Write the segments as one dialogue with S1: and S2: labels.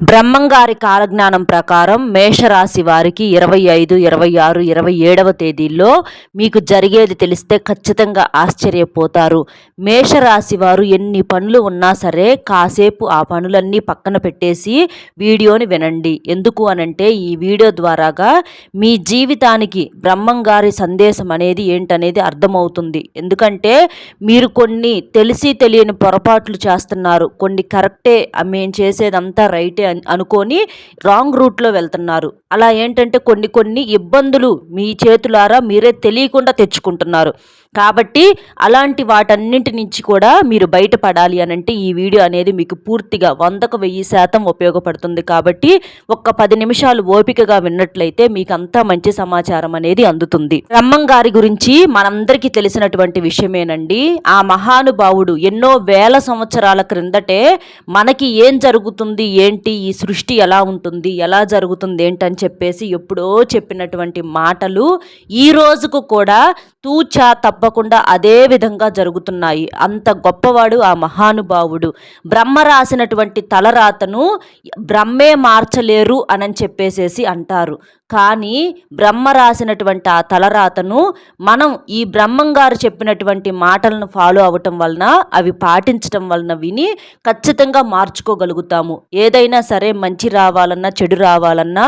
S1: బ్రహ్మంగారి కాలజ్ఞానం ప్రకారం మేషరాశి వారికి ఇరవై ఐదు ఇరవై ఆరు ఇరవై ఏడవ తేదీల్లో మీకు జరిగేది తెలిస్తే ఖచ్చితంగా ఆశ్చర్యపోతారు. మేషరాశి వారు ఎన్ని పనులు ఉన్నా సరే కాసేపు ఆ పనులన్నీ పక్కన పెట్టేసి వీడియోని వినండి. ఎందుకు అనంటే ఈ వీడియో ద్వారాగా మీ జీవితానికి బ్రహ్మంగారి సందేశం అనేది ఏంటనేది అర్థమవుతుంది. ఎందుకంటే మీరు కొన్ని తెలిసి తెలియని పొరపాట్లు చేస్తున్నారు. కొన్ని కరెక్టే మేము చేసేదంతా రైటే అనుకొని రాంగ్ రూట్లో వెళ్తున్నారు. అలా ఏంటంటే కొన్ని కొన్ని ఇబ్బందులు మీ చేతులారా మీరే తెలియకుండా తెచ్చుకుంటున్నారు. కాబట్టి అలాంటి వాటన్నింటి నుంచి కూడా మీరు బయటపడాలి అని అంటే ఈ వీడియో అనేది మీకు పూర్తిగా వందకు వెయ్యి శాతం ఉపయోగపడుతుంది కాబట్టి ఒక్క పది నిమిషాలు ఓపికగా విన్నట్లయితే మీకు అంతా మంచి సమాచారం అనేది అందుతుంది. బ్రహ్మం గారి గురించి మనందరికీ తెలిసినటువంటి విషయమేనండి. ఆ మహానుభావుడు ఎన్నో వేల సంవత్సరాల క్రిందటే మనకి ఏం జరుగుతుంది ఏంటి ఈ సృష్టి ఎలా ఉంటుంది ఎలా జరుగుతుంది ఏంటని చెప్పేసి ఎప్పుడో చెప్పినటువంటి మాటలు ఈ రోజుకు కూడా తూచా తప్పకుండా అదే విధంగా జరుగుతున్నాయి. అంత గొప్పవాడు ఆ మహానుభావుడు. బ్రహ్మ రాసినటువంటి తలరాతను బ్రహ్మే మార్చలేరు అని చెప్పేసేసి అంటారు. కానీ బ్రహ్మ రాసినటువంటి ఆ తలరాతను మనం ఈ బ్రహ్మంగారు చెప్పినటువంటి మాటలను ఫాలో అవ్వటం వలన అవి పాటించటం వలన విని ఖచ్చితంగా మార్చుకోగలుగుతాము. ఏదైనా సరే మంచి రావాలన్నా చెడు రావాలన్నా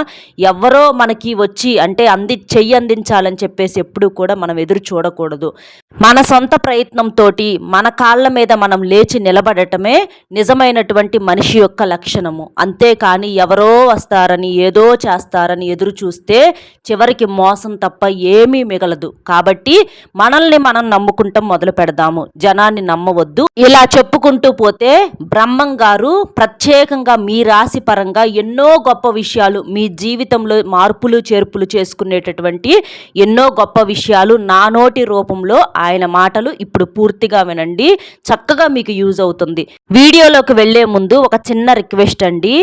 S1: ఎవరో మనకి వచ్చి అంటే అంది చెయ్యి అందించాలని చెప్పేసి ఎప్పుడు కూడా మనం ఎదురు చూడకూడదు. మన సొంత ప్రయత్నంతో మన కాళ్ళ మీద మనం లేచి నిలబడటమే నిజమైనటువంటి మనిషి యొక్క లక్షణము. అంతేకాని ఎవరో వస్తారని ఏదో చేస్తారని ఎదురు చూ చూస్తే చివరికి మోసం తప్ప ఏమీ మిగలదు. కాబట్టి మనల్ని మనం నమ్ముకుంటాం మొదలు పెడదాము. జనాన్ని నమ్మవద్దు. ఇలా చెప్పుకుంటూ పోతే బ్రహ్మం గారు ప్రత్యేకంగా మీ రాశి పరంగా ఎన్నో గొప్ప విషయాలు మీ జీవితంలో మార్పులు చేర్పులు చేసుకునేటటువంటి ఎన్నో గొప్ప విషయాలు నా నోటి రూపంలో ఆయన మాటలు ఇప్పుడు పూర్తిగా వినండి. చక్కగా మీకు యూజ్ అవుతుంది. వీడియోలోకి వెళ్ళే ముందు ఒక చిన్న రిక్వెస్ట్ అండి.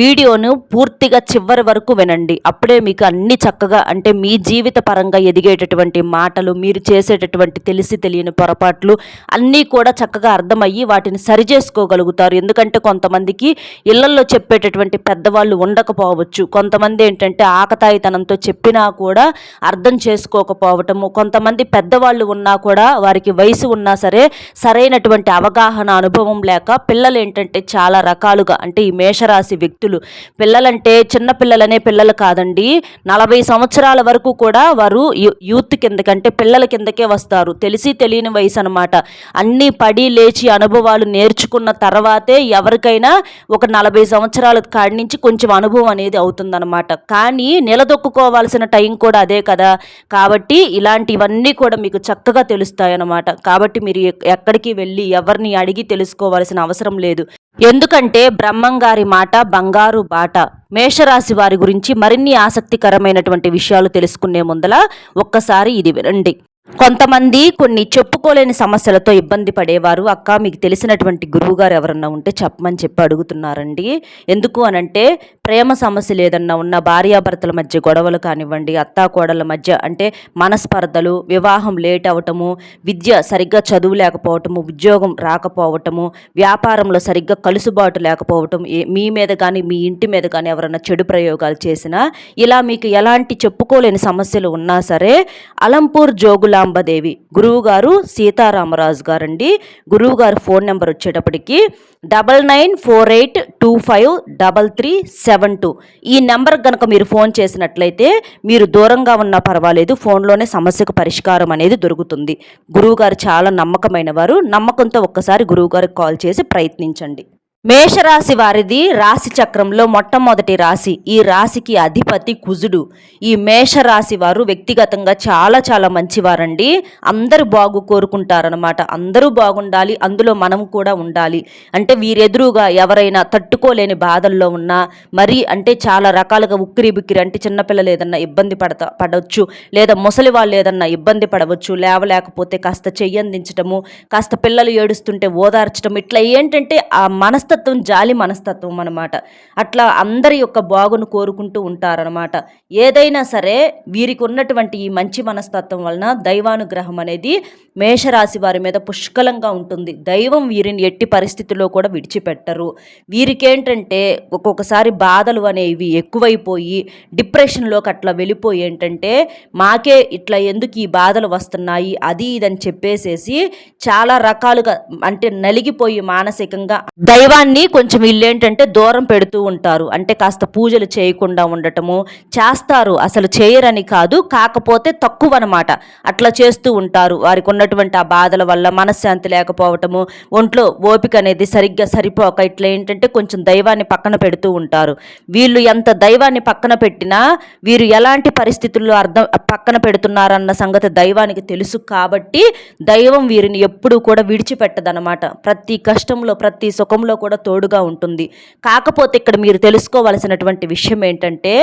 S1: వీడియోను పూర్తిగా చివరి వరకు వినండి. అప్పుడే మీకు అన్ని చక్కగా అంటే మీ జీవిత పరంగా ఎదిగేటటువంటి మాటలు మీరు చేసేటటువంటి తెలిసి తెలియని పొరపాట్లు అన్నీ కూడా చక్కగా అర్థమయ్యి వాటిని సరిచేసుకోగలుగుతారు. ఎందుకంటే కొంతమందికి ఇళ్ళల్లో చెప్పేటటువంటి పెద్దవాళ్ళు ఉండకపోవచ్చు. కొంతమంది ఏంటంటే ఆకతాయితనంతో చెప్పినా కూడా అర్థం చేసుకోకపోవటము. కొంతమంది పెద్దవాళ్ళు ఉన్నా కూడా వారికి వయసు ఉన్నా సరే సరైనటువంటి అవగాహన అనుభవం లేక పిల్లలు ఏంటంటే చాలా రకాలుగా అంటే ఈ మేషరాశి వ్యక్తులు. పిల్లలంటే చిన్న పిల్లలనే పిల్లలు కాదండి. నలభై సంవత్సరాల వరకు కూడా వారు యూత్ కిందకంటే పిల్లల కిందకే వస్తారు. తెలిసి తెలియని వయసు అనమాట అన్నీ పడి లేచి అనుభవాలు నేర్చుకున్న తర్వాతే ఎవరికైనా ఒక నలభై సంవత్సరాల కాడి నుంచి కొంచెం అనుభవం అనేది అవుతుందన్నమాట. కానీ నిలదొక్కుకోవాల్సిన టైం కూడా అదే కదా. కాబట్టి ఇలాంటివన్నీ కూడా మీకు చక్కగా తెలుస్తాయన్నమాట. కాబట్టి మీరు ఎక్కడికి వెళ్ళి ఎవరిని అడిగి తెలుసుకోవాల్సిన అవసరం లేదు. ఎందుకంటే బ్రహ్మంగారి మాట బంగారు బాట. మేషరాశి వారి గురించి మరిన్ని ఆసక్తికరమైనటువంటి విషయాలు తెలుసుకునే ముందల ఒక్కసారి ఇది వినండి. కొంతమంది కొన్ని చెప్పుకోలేని సమస్యలతో ఇబ్బంది పడేవారు. అక్క మీకు తెలిసినటువంటి గురువుగారు ఎవరన్నా ఉంటే చెప్పమని చెప్పి అడుగుతున్నారండి. ఎందుకు అనంటే ప్రేమ సమస్య లేదన్నా ఉన్న భార్యాభర్తల మధ్య గొడవలు కానివ్వండి అత్తాకోడల మధ్య అంటే మనస్పర్ధలు వివాహం లేట్ అవటము విద్య సరిగ్గా చదువు లేకపోవటము ఉద్యోగం రాకపోవటము వ్యాపారంలో సరిగ్గా కలుసుబాటు లేకపోవటం మీ మీద కానీ మీ ఇంటి మీద కానీ ఎవరైనా చెడు ప్రయోగాలు చేసినా ఇలా మీకు ఎలాంటి చెప్పుకోలేని సమస్యలు ఉన్నా సరే అలంపూర్ జోగుల నీలాంబదేవి. గురువుగారు సీతారామరాజు గారండి. గురువుగారు ఫోన్ నెంబర్ వచ్చేటప్పటికి double nine four eight two five double three seven two. ఈ నెంబర్ కనుక మీరు ఫోన్ చేసినట్లయితే మీరు దూరంగా ఉన్నా పర్వాలేదు ఫోన్లోనే సమస్యకు పరిష్కారం అనేది దొరుకుతుంది. గురువుగారు చాలా నమ్మకమైన వారు. నమ్మకంతో ఒక్కసారి గురువుగారికి కాల్ చేసి ప్రయత్నించండి. మేషరాశి వారిది రాశి చక్రంలో మొట్టమొదటి రాశి. ఈ రాశికి అధిపతి కుజుడు. ఈ మేషరాశి వారు వ్యక్తిగతంగా చాలా చాలా మంచివారండి. అందరూ బాగు కోరుకుంటారనమాట అందరూ బాగుండాలి. అందులో మనం కూడా ఉండాలి. అంటే వీరెదురుగా ఎవరైనా తట్టుకోలేని బాధల్లో ఉన్నా మరీ అంటే చాలా రకాలుగా ఉక్కిరి బిక్కిరి అంటే చిన్నపిల్లలు ఏదన్నా ఇబ్బంది పడతా పడవచ్చు. లేదా ముసలి వాళ్ళు ఏదన్నా ఇబ్బంది పడవచ్చు. లేవలేకపోతే కాస్త చెయ్యందించటము కాస్త పిల్లలు ఏడుస్తుంటే ఓదార్చడం ఇట్లా ఏంటంటే ఆ మనస్త మనస్తత్వం జాలి మనస్తత్వం అనమాట అట్లా అందరి యొక్క బాగును కోరుకుంటూ ఉంటారనమాట ఏదైనా సరే వీరికి ఉన్నటువంటి ఈ మంచి మనస్తత్వం వలన దైవానుగ్రహం అనేది మేషరాశి వారి మీద పుష్కలంగా ఉంటుంది. దైవం వీరిని ఎట్టి పరిస్థితుల్లో కూడా విడిచిపెట్టరు. వీరికేంటంటే ఒక్కొక్కసారి బాధలు అనేవి ఎక్కువైపోయి డిప్రెషన్లోకి అట్లా వెళ్ళిపోయి ఏంటంటే మాకే ఇట్లా ఎందుకు ఈ బాధలు వస్తున్నాయి అది ఇదని చెప్పేసేసి చాలా రకాలుగా అంటే నలిగిపోయి మానసికంగా దైవాన్ని కొంచెం వీళ్ళు ఏంటంటే దూరం పెడుతూ ఉంటారు. అంటే కాస్త పూజలు చేయకుండా ఉండటము చేస్తారు. అసలు చేయరని కాదు కాకపోతే తక్కువ అనమాట అట్లా చేస్తూ ఉంటారు. వారికి ఉన్నటువంటి ఆ బాధల వల్ల మనశ్శాంతి లేకపోవటము ఒంట్లో ఓపిక అనేది సరిగ్గా సరిపోక ఇట్లా ఏంటంటే కొంచెం దైవాన్ని పక్కన పెడుతూ ఉంటారు. వీళ్ళు ఎంత దైవాన్ని పక్కన పెట్టినా వీరు ఎలాంటి పరిస్థితుల్లో అర్థం పక్కన పెడుతున్నారన్న సంగతి దైవానికి తెలుసు కాబట్టి దైవం వీరిని ఎప్పుడూ కూడా విడిచిపెట్టదనమాట ప్రతి కష్టంలో ప్రతి సుఖంలో కూడా తోడుగా ఉంటుంది. కాకపోతే ఇక్కడ మీరు తెలుసుకోవాల్సినటువంటి విషయం ఏంటంటే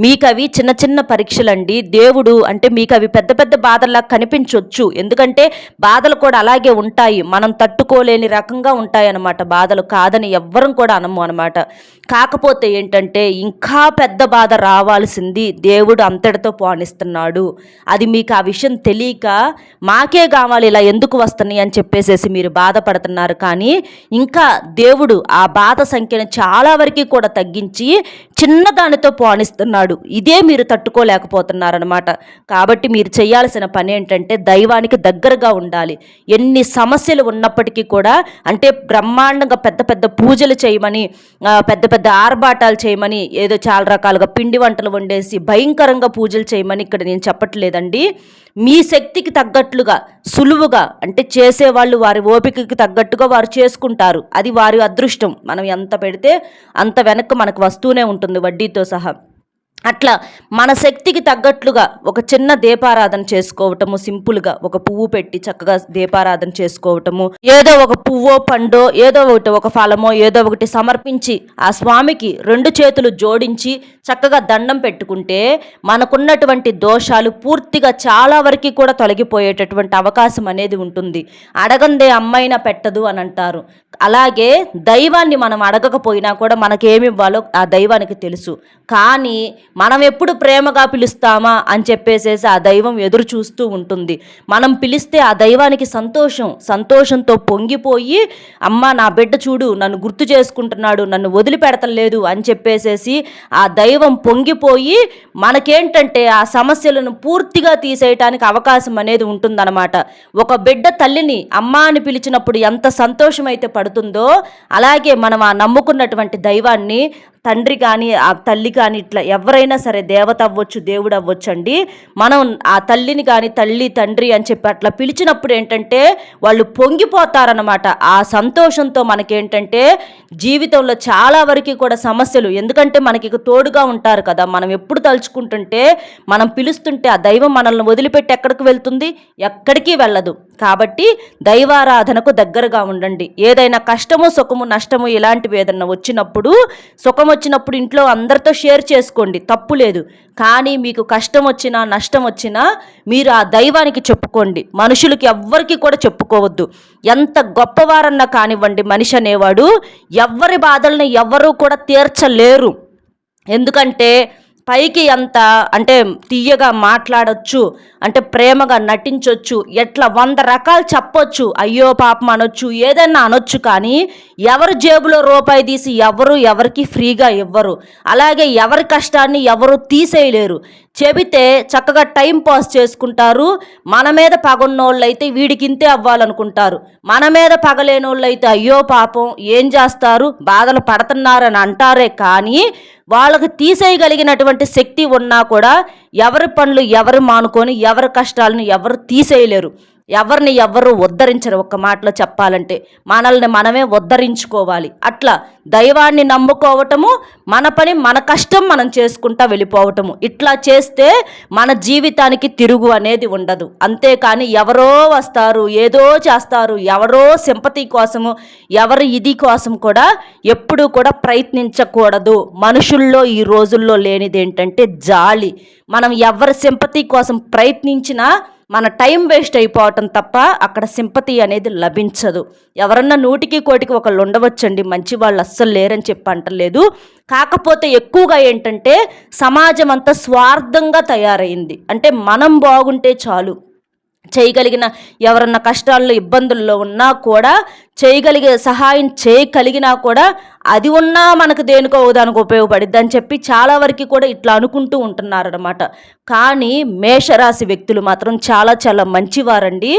S1: మీకు అవి చిన్న చిన్న పరీక్షలండి. దేవుడు అంటే మీకు అవి పెద్ద పెద్ద బాధల్లా కనిపించవచ్చు ఎందుకంటే బాధలు కూడా అలాగే ఉంటాయి. మనం తట్టుకోలేని రకంగా ఉంటాయి అన్నమాట బాధలు. కాదని ఎవ్వరం కూడా అనము అనమాట కాకపోతే ఏంటంటే ఇంకా పెద్ద బాధ రావాల్సింది దేవుడు అంతటితో పోనిస్తున్నాడు. అది మీకు ఆ విషయం తెలియక మాకే కావాలి ఇలా ఎందుకు వస్తున్నాయి అని చెప్పేసేసి మీరు బాధపడుతున్నారు. కానీ ఇంకా దేవుడు ఆ బాధ సంఖ్యను చాలా వరకు కూడా తగ్గించి చిన్నదానితో పోనిస్తున్నాడు. ఇదే మీరు తట్టుకోలేకపోతున్నారనమాట కాబట్టి మీరు చేయాల్సిన పని ఏంటంటే దైవానికి దగ్గరగా ఉండాలి. ఎన్ని సమస్యలు ఉన్నప్పటికీ కూడా అంటే బ్రహ్మాండంగా పెద్ద పెద్ద పూజలు చేయమని పెద్ద పెద్ద పెద్ద ఆర్భాటాలు చేయమని ఏదో చాలా రకాలుగా పిండి వంటలు వండేసి భయంకరంగా పూజలు చేయమని ఇక్కడ నేను చెప్పట్లేదండి. మీ శక్తికి తగ్గట్లుగా సులువుగా అంటే చేసేవాళ్ళు వారి ఓపికకి తగ్గట్టుగా వారు చేసుకుంటారు. అది వారి అదృష్టం. మనం ఎంత పెడితే అంత వెనక్కి మనకు వస్తూనే ఉంటుంది వడ్డీతో సహా. అట్లా మన శక్తికి తగ్గట్లుగా ఒక చిన్న దీపారాధన చేసుకోవటము సింపుల్గా ఒక పువ్వు పెట్టి చక్కగా దీపారాధన చేసుకోవటము ఏదో ఒక పువ్వో పండో ఏదో ఒకటి ఒక ఫలమో ఏదో ఒకటి సమర్పించి ఆ స్వామికి రెండు చేతులు జోడించి చక్కగా దండం పెట్టుకుంటే మనకున్నటువంటి దోషాలు పూర్తిగా చాలా వరకు కూడా తొలగిపోయేటటువంటి అవకాశం అనేది ఉంటుంది. అడగందే అమ్మైనా పెట్టదు అని అంటారు. అలాగే దైవాన్ని మనం అడగకపోయినా కూడా మనకేమి ఇవ్వాలో ఆ దైవానికి తెలుసు. కానీ మనం ఎప్పుడు ప్రేమగా పిలుస్తామా అని చెప్పేసేసి ఆ దైవం ఎదురు చూస్తూ ఉంటుంది. మనం పిలిస్తే ఆ దైవానికి సంతోషం సంతోషంతో పొంగిపోయి అమ్మ నా బిడ్డ చూడు నన్ను గుర్తు చేసుకుంటున్నాడు నన్ను వదిలిపెడతలేదు అని చెప్పేసేసి ఆ దైవం పొంగిపోయి మనకేంటంటే ఆ సమస్యలను పూర్తిగా తీసేయటానికి అవకాశం అనేది ఉంటుందన్నమాట. ఒక బిడ్డ తల్లిని అమ్మ అని పిలిచినప్పుడు ఎంత సంతోషం అయితే పడుతుందో అలాగే మనం ఆ నమ్ముకున్నటువంటి దైవాన్ని తండ్రి కానీ ఆ తల్లి కానీ ఇట్లా ఎవరైనా సరే దేవత అవ్వచ్చు దేవుడు అవ్వచ్చండి. మనం ఆ తల్లిని కానీ తల్లి తండ్రి అని చెప్పి అట్లా పిలిచినప్పుడు ఏంటంటే వాళ్ళు పొంగిపోతారనమాట ఆ సంతోషంతో మనకేంటంటే జీవితంలో చాలా వరకు కూడా సమస్యలు. ఎందుకంటే మనకి తోడుగా ఉంటారు కదా. మనం ఎప్పుడు తలుచుకుంటుంటే మనం పిలుస్తుంటే ఆ దైవం మనల్ని వదిలిపెట్టి ఎక్కడికి వెళ్తుంది? ఎక్కడికి వెళ్ళదు. కాబట్టి దైవారాధనకు దగ్గరగా ఉండండి. ఏదైనా కష్టము సుఖము నష్టము ఇలాంటివి ఏదైనా వచ్చినప్పుడు సుఖం వచ్చినప్పుడు ఇంట్లో అందరితో షేర్ చేసుకోండి. తప్పు లేదు. కానీ మీకు కష్టం వచ్చినా నష్టం వచ్చినా మీరు ఆ దైవానికి చెప్పుకోండి. మనుషులకి ఎవ్వరికి కూడా చెప్పుకోవద్దు. ఎంత గొప్పవారన్నా కానివ్వండి మనిషి అనేవాడు ఎవ్వరి బాధల్ని ఎవ్వరూ కూడా తీర్చలేరు. ఎందుకంటే పైకి అంత అంటే తీయగా మాట్లాడొచ్చు అంటే ప్రేమగా నటించొచ్చు ఎట్లా వంద రకాలు చెప్పొచ్చు అయ్యో పాపం అనొచ్చు ఏదైనా అనొచ్చు కానీ ఎవరు జేబులో రూపాయి తీసి ఎవరు ఎవరికి ఫ్రీగా ఇవ్వరు. అలాగే ఎవరి కష్టాన్ని ఎవరు తీసేయలేరు. చెబితే చక్కగా టైం పాస్ చేసుకుంటారు. మన మీద పగన్నోళ్ళు అయితే వీడికి ఇంతే అవ్వాలనుకుంటారు. మన మీద పగలేనోళ్ళు అయితే అయ్యో పాపం ఏం చేస్తారు? బాధలు పడుతున్నారని అంటారే కానీ వాళ్ళకి తీసేయగలిగినటువంటి శక్తి ఉన్నా కూడా ఎవరి పనులు ఎవరు మానుకొని ఎవరి కష్టాలను ఎవరు తీసేయలేరు. ఎవరిని ఎవరు ఉద్ధరించరు ఒక్క మాటలో చెప్పాలంటే. మనల్ని మనమే ఉద్ధరించుకోవాలి. అట్లా దైవాన్ని నమ్ముకోవటము మన పని మన కష్టం మనం చేసుకుంటా వెళ్ళిపోవటము. ఇట్లా చేస్తే మన జీవితానికి తిరుగు అనేది ఉండదు. అంతేకాని ఎవరో వస్తారు ఏదో చేస్తారు ఎవరో సింపతి కోసము ఎవరి ఇది కోసం కూడా ఎప్పుడూ కూడా ప్రయత్నించకూడదు. మనుషుల్లో ఈ రోజుల్లో లేనిది ఏంటంటే జాలి. మనం ఎవరి సింపతి కోసం ప్రయత్నించినా మన టైం వేస్ట్ అయిపోవటం తప్ప అక్కడ సింపతి అనేది లభించదు. ఎవరన్నా నూటికి కోటికి ఒకళ్ళు ఉండవచ్చండి. మంచి వాళ్ళు అస్సలు లేరని చెప్పి అంటలేదు కాకపోతే ఎక్కువగా ఏంటంటే సమాజం అంతా స్వార్థంగా తయారైంది. అంటే మనం బాగుంటే చాలు. చేయగలిగిన ఎవరన్నా కష్టాల్లో ఇబ్బందుల్లో ఉన్నా కూడా చేయగలిగే సహాయం చేయగలిగినా కూడా అది ఉన్నా మనకు దేనికో దానికి ఉపయోగపడిద్ది అని చెప్పి చాలా వరకు కూడా ఇట్లా అనుకుంటూ ఉంటున్నారనమాట కానీ మేషరాశి వ్యక్తులు మాత్రం చాలా చాలా మంచివారండి.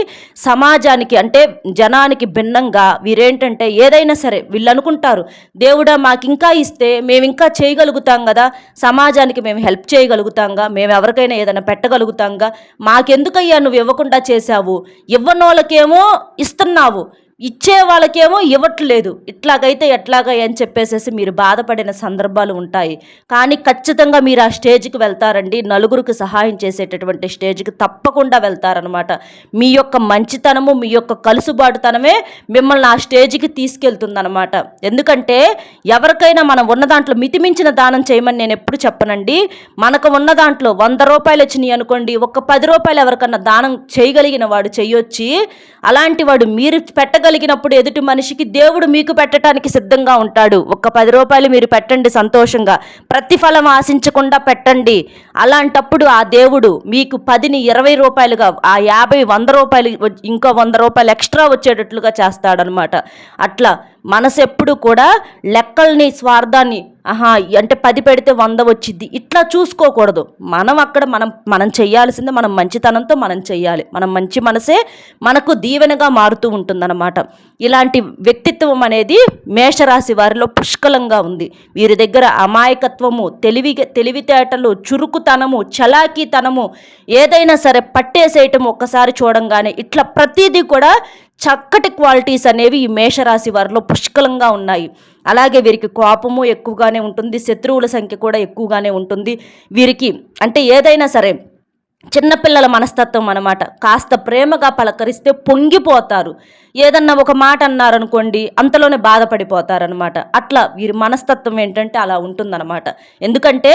S1: సమాజానికి అంటే జనానికి భిన్నంగా వీరేంటంటే ఏదైనా సరే వీళ్ళు అనుకుంటారు దేవుడా మాకు ఇంకా ఇస్తే మేము ఇంకా చేయగలుగుతాం కదా సమాజానికి మేము హెల్ప్ చేయగలుగుతాంగా మేము ఎవరికైనా ఏదైనా పెట్టగలుగుతాంగా మాకెందుకయ్యా నువ్వు ఇవ్వకుండా చేశావు? ఇవ్వనోళ్ళకేమో ఇస్తున్నావు. ఇచ్చే వాళ్ళకేమో ఇవ్వట్లేదు. ఇట్లాగైతే ఎట్లాగా అని చెప్పేసేసి మీరు బాధపడిన సందర్భాలు ఉంటాయి. కానీ ఖచ్చితంగా మీరు ఆ స్టేజ్కి వెళ్తారండి. నలుగురికి సహాయం చేసేటటువంటి స్టేజ్కి తప్పకుండా వెళ్తారనమాట మీ యొక్క మంచితనము మీ యొక్క కలుసుబాటుతనమే మిమ్మల్ని ఆ స్టేజ్కి తీసుకెళ్తుందనమాట ఎందుకంటే ఎవరికైనా మనం ఉన్న దాంట్లో మితిమించిన దానం చేయమని నేను ఎప్పుడు చెప్పనండి. మనకు ఉన్న దాంట్లో వంద రూపాయలు వచ్చినాయి అనుకోండి ఒక పది రూపాయలు ఎవరికన్నా దానం చేయగలిగిన వాడు చేయొచ్చి. అలాంటి వాడు మీరు పెట్టగలిగినప్పుడు ఎదుటి మనిషికి దేవుడు మీకు పెట్టడానికి సిద్ధంగా ఉంటాడు. ఒక్క పది రూపాయలు మీరు పెట్టండి సంతోషంగా. ప్రతిఫలం ఆశించకుండా పెట్టండి. అలాంటప్పుడు ఆ దేవుడు మీకు పదిని ఇరవై రూపాయలుగా ఆ యాభై వంద రూపాయలు ఇంకో వంద రూపాయలు ఎక్స్ట్రా వచ్చేటట్లుగా చేస్తాడనమాట అట్లా మనసు ఎప్పుడు కూడా లెక్కల్ని స్వార్థాన్ని ఆహా అంటే పది పెడితే వంద వచ్చిద్ది. ఇట్లా చూసుకోకూడదు. మనం అక్కడ మనం మనం చేయాల్సింది మనం మంచితనంతో మనం చేయాలి. మనం మంచి మనసే మనకు దీవెనగా మారుతూ ఉంటుందన్నమాట. ఇలాంటి వ్యక్తిత్వం అనేది మేషరాశి వారిలో పుష్కలంగా ఉంది. వీరి దగ్గర అమాయకత్వము తెలివి తెలివితేటలు చురుకుతనము చలాకీతనము ఏదైనా సరే పట్టేసేయటం ఒక్కసారి చూడంగానే ఇట్లా ప్రతిదీ కూడా చక్కటి క్వాలిటీస్ అనేవి ఈ మేషరాశి వారిలో పుష్కలంగా ఉన్నాయి. అలాగే వీరికి కోపము ఎక్కువగానే ఉంటుంది శత్రువుల సంఖ్య కూడా ఎక్కువగానే ఉంటుంది. వీరికి అంటే ఏదైనా సరే చిన్నపిల్లల మనస్తత్వం అనమాట కాస్త ప్రేమగా పలకరిస్తే పొంగిపోతారు. ఏదన్నా ఒక మాట అన్నారనుకోండి అంతలోనే బాధపడిపోతారనమాట అట్లా వీరి మనస్తత్వం ఏంటంటే అలా ఉంటుందన్నమాట. ఎందుకంటే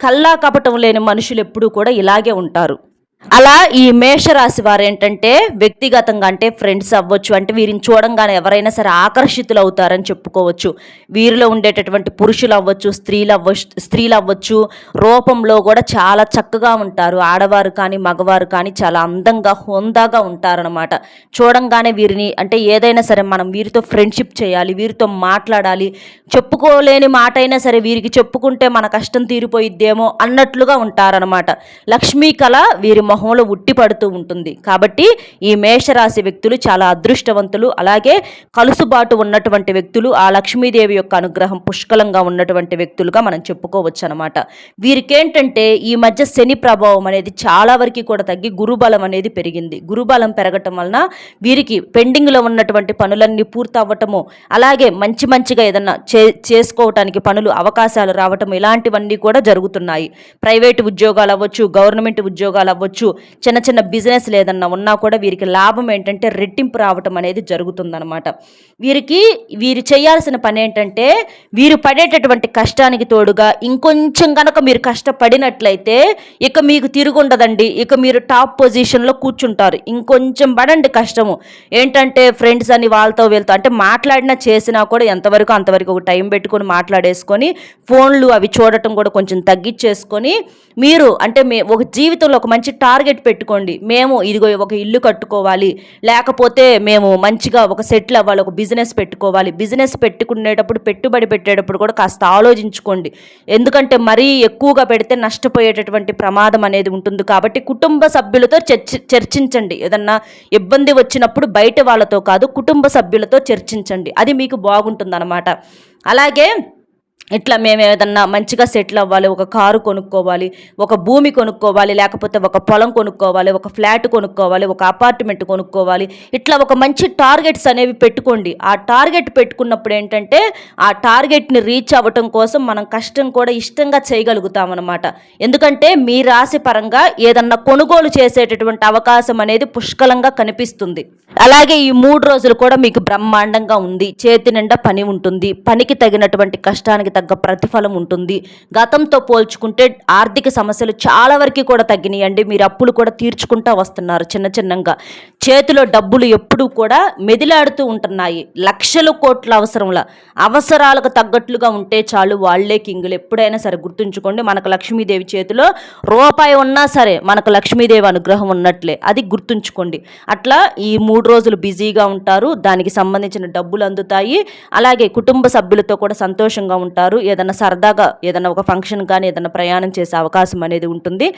S1: కల్లా కపటం లేని మనుషులు ఎప్పుడూ కూడా ఇలాగే ఉంటారు. అలా ఈ మేషరాశి వారు ఏంటంటే వ్యక్తిగతంగా అంటే ఫ్రెండ్స్ అవ్వచ్చు అంటే వీరిని చూడంగానే ఎవరైనా సరే ఆకర్షితులు అవుతారని చెప్పుకోవచ్చు. వీరిలో ఉండేటటువంటి పురుషులు అవ్వచ్చు స్త్రీలు అవ్వచ్చు స్త్రీలు అవ్వచ్చు రూపంలో కూడా చాలా చక్కగా ఉంటారు. ఆడవారు కానీ మగవారు కానీ చాలా అందంగా హోందాగా ఉంటారనమాట చూడంగానే వీరిని అంటే ఏదైనా సరే మనం వీరితో ఫ్రెండ్షిప్ చేయాలి వీరితో మాట్లాడాలి. చెప్పుకోలేని మాట అయినా సరే వీరికి చెప్పుకుంటే మన కష్టం తీరిపోయిద్దేమో అన్నట్లుగా ఉంటారనమాట లక్ష్మీ కళ వీరి మొహంలో ఉట్టి పడుతూ ఉంటుంది. కాబట్టి ఈ మేషరాశి వ్యక్తులు చాలా అదృష్టవంతులు. అలాగే కలుసుబాటు ఉన్నటువంటి వ్యక్తులు ఆ లక్ష్మీదేవి యొక్క అనుగ్రహం పుష్కలంగా ఉన్నటువంటి వ్యక్తులుగా మనం చెప్పుకోవచ్చు అనమాట వీరికేంటంటే ఈ మధ్య శని ప్రభావం అనేది చాలా వరకు కూడా తగ్గి గురుబలం అనేది పెరిగింది. గురుబలం పెరగటం వలన వీరికి పెండింగ్లో ఉన్నటువంటి పనులన్నీ పూర్తవ్వటము అలాగే మంచి మంచిగా ఏదన్నా చే చేసుకోవటానికి పనులు అవకాశాలు రావటం ఇలాంటివన్నీ కూడా జరుగుతున్నాయి. ప్రైవేటు ఉద్యోగాలు అవ్వచ్చు గవర్నమెంట్ ఉద్యోగాలు అవ్వచ్చు చిన్న చిన్న బిజినెస్ లేదన్నా ఉన్నా కూడా వీరికి లాభం ఏంటంటే రెట్టింపు రావటం అనేది జరుగుతుందన్నమాట. వీరికి వీరు చేయాల్సిన పని ఏంటంటే వీరు పడేటటువంటి కష్టానికి తోడుగా ఇంకొంచెం కనుక మీరు కష్టపడినట్లయితే ఇక మీకు తిరుగుండదండి ఇక మీరు టాప్ పొజిషన్లో కూర్చుంటారు. ఇంకొంచెం పడండి కష్టము. ఏంటంటే ఫ్రెండ్స్ అని వాళ్ళతో వెళ్తా అంటే మాట్లాడినా చేసినా కూడా ఎంతవరకు అంతవరకు ఒక టైం పెట్టుకొని మాట్లాడేసుకొని ఫోన్లు అవి చూడటం కూడా కొంచెం తగ్గించేసుకొని మీరు అంటే మీ ఒక జీవితంలో ఒక మంచి టార్గెట్ పెట్టుకోండి. మేము ఇదిగో ఒక ఇల్లు కట్టుకోవాలి. లేకపోతే మేము మంచిగా ఒక సెటిల్ అవ్వాలి ఒక బిజినెస్ పెట్టుకోవాలి. బిజినెస్ పెట్టుకునేటప్పుడు పెట్టుబడి పెట్టేటప్పుడు కూడా కాస్త ఆలోచించుకోండి. ఎందుకంటే మరీ ఎక్కువగా పెడితే నష్టపోయేటటువంటి ప్రమాదం అనేది ఉంటుంది. కాబట్టి కుటుంబ సభ్యులతో చర్చ చర్చించండి. ఏదన్నా ఇబ్బంది వచ్చినప్పుడు బయట వాళ్ళతో కాదు కుటుంబ సభ్యులతో చర్చించండి. అది మీకు బాగుంటుందన్నమాట. అలాగే ఇట్లా మేము ఏదన్నా మంచిగా సెటిల్ అవ్వాలి ఒక కారు కొనుక్కోవాలి ఒక భూమి కొనుక్కోవాలి లేకపోతే ఒక పొలం కొనుక్కోవాలి ఒక ఫ్లాట్ కొనుక్కోవాలి ఒక అపార్ట్మెంట్ కొనుక్కోవాలి ఇట్లా ఒక మంచి టార్గెట్స్ అనేవి పెట్టుకోండి. ఆ టార్గెట్ పెట్టుకున్నప్పుడు ఏంటంటే ఆ టార్గెట్ని రీచ్ అవ్వటం కోసం మనం కష్టం కూడా ఇష్టంగా చేయగలుగుతాం అనమాట ఎందుకంటే మీ రాశి పరంగా ఏదన్నా కొనుగోలు చేసేటటువంటి అవకాశం అనేది పుష్కలంగా కనిపిస్తుంది. అలాగే ఈ మూడు రోజులు కూడా మీకు బ్రహ్మాండంగా ఉంది. చేతి నిండా పని ఉంటుంది. పనికి తగినటువంటి కష్టానికి దానికి తగ్గ ప్రతిఫలం ఉంటుంది. గతంతో పోల్చుకుంటే ఆర్థిక సమస్యలు చాలా వరకు కూడా తగ్గినాయండి. మీరు అప్పులు కూడా తీర్చుకుంటూ వస్తున్నారు చిన్న చిన్నంగా. చేతిలో డబ్బులు ఎప్పుడూ కూడా మెదిలాడుతూ ఉంటున్నాయి. లక్షల కోట్ల అవసరంల. అవసరాలకు తగ్గట్లుగా ఉంటే చాలు వాళ్ళే కింగులు. ఎప్పుడైనా సరే గుర్తుంచుకోండి మనకు లక్ష్మీదేవి చేతిలో రూపాయి ఉన్నా సరే మనకు లక్ష్మీదేవి అనుగ్రహం ఉన్నట్లే. అది గుర్తుంచుకోండి. అట్లా ఈ మూడు రోజులు బిజీగా ఉంటారు. దానికి సంబంధించిన డబ్బులు అందుతాయి. అలాగే కుటుంబ సభ్యులతో కూడా సంతోషంగా ఉంటారు. ఏదైనా సరదాగా ఏదైనా ఒక ఫంక్షన్ కానీ ఏదైనా ప్రయాణం చేసే అవకాశం అనేది ఉంటుంది.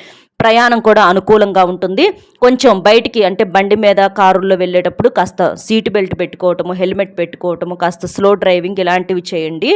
S1: ప్రయాణం కూడా అనుకూలంగా ఉంటుంది. కొంచెం బయటికి అంటే బండి మీద కారుల్లో వెళ్ళేటప్పుడు కాస్త సీట్ బెల్ట్ పెట్టుకోవటము హెల్మెట్ పెట్టుకోవటము కాస్త స్లో డ్రైవింగ్ ఇలాంటివి చేయండి.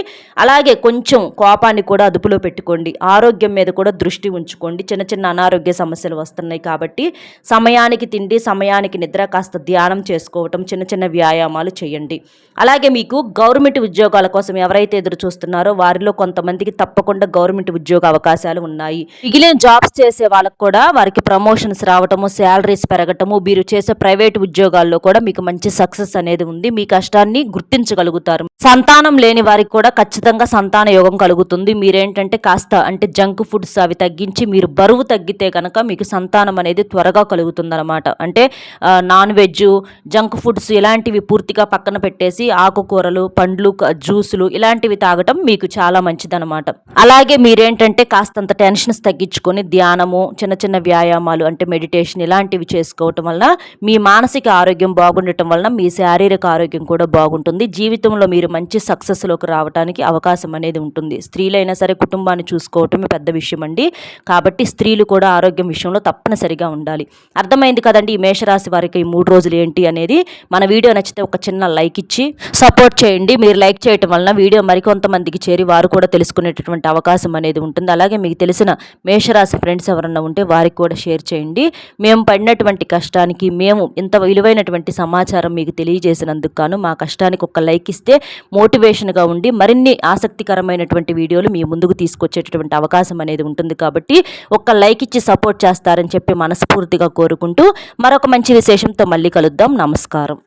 S1: అలాగే కొంచెం కోపాన్ని కూడా అదుపులో పెట్టుకోండి. ఆరోగ్యం మీద కూడా దృష్టి ఉంచుకోండి. చిన్న చిన్న అనారోగ్య సమస్యలు వస్తున్నాయి కాబట్టి సమయానికి తిండి సమయానికి నిద్ర కాస్త ధ్యానం చేసుకోవటం చిన్న చిన్న వ్యాయామాలు చేయండి. అలాగే మీకు గవర్నమెంట్ ఉద్యోగాల కోసం ఎవరైతే ఎదురు చూస్తున్నారో వారిలో కొంతమందికి తప్పకుండా గవర్నమెంట్ ఉద్యోగ అవకాశాలు ఉన్నాయి. మిగిలిన జాబ్స్ చేసే వాళ్ళకు కూడా వారికి ప్రమోషన్స్ రావటము శాలరీస్ పెరగటము మీరు చేసే ప్రైవేట్ ఉద్యోగాల్లో కూడా మీకు మంచి సక్సెస్ అనేది ఉంది. మీ కష్టాన్ని గుర్తించగలుగుతారు. సంతానం లేని వారికి కూడా ఖచ్చితంగా సంతాన యోగం కలుగుతుంది. మీరేంటంటే కాస్త అంటే జంక్ ఫుడ్స్ అవి తగ్గించి మీరు బరువు తగ్గితే కనుక మీకు సంతానం అనేది త్వరగా కలుగుతుందన్నమాట. అంటే నాన్ వెజ్ జంక్ ఫుడ్స్ ఇలాంటివి పూర్తిగా పక్కన పెట్టేసి ఆకుకూరలు పండ్లు జ్యూసులు ఇలాంటివి తాగటం మీకు చాలా మంచిదన్నమాట. అలాగే మీరేంటంటే కాస్తంత టెన్షన్స్ తగ్గించుకొని ధ్యానము చిన్న చిన్న వ్యాయామాలు అంటే మెడిటేషన్ ఇలాంటివి చేసుకోవటం వలన మీ మానసిక ఆరోగ్యం బాగుండటం వలన మీ శారీరక ఆరోగ్యం కూడా బాగుంటుంది. జీవితంలో మీరు మంచి సక్సెస్లోకి రావడానికి అవకాశం అనేది ఉంటుంది. స్త్రీలైనా సరే కుటుంబాన్ని చూసుకోవటమే పెద్ద విషయం అండి కాబట్టి స్త్రీలు కూడా ఆరోగ్యం విషయంలో తప్పనిసరిగా ఉండాలి. అర్థమైంది కదండి ఈ మేషరాశి వారికి ఈ మూడు రోజులు ఏంటి అనేది? మన వీడియో నచ్చితే ఒక చిన్న లైక్ ఇచ్చి సపోర్ట్ చేయండి. మీరు లైక్ చేయటం వలన వీడియో మరికొంతమందికి చేరి వారు కూడా తెలుసుకునేటటువంటి అవకాశం అనేది ఉంటుంది. అలాగే మీకు తెలిసిన మేషరాశి ఫ్రెండ్స్ ఎవరన్నా ఉంటే వారికి కూడా షేర్ చేయండి. మేము పడినటువంటి కష్టానికి మేము ఇంత విలువైనటువంటి సమాచారం మీకు తెలియజేసినందుకు గాను మా కష్టానికి ఒక లైక్ ఇస్తే మోటివేషన్గా ఉండి మరిన్ని ఆసక్తికరమైనటువంటి వీడియోలు మీ ముందుకు తీసుకొచ్చేటటువంటి అవకాశం అనేది ఉంటుంది కాబట్టి ఒక్క లైక్ ఇచ్చి సపోర్ట్ చేస్తారని చెప్పి మనస్ఫూర్తిగా కోరుకుంటూ మరొక మంచి విశేషంతో మళ్ళీ కలుద్దాం. నమస్కారం.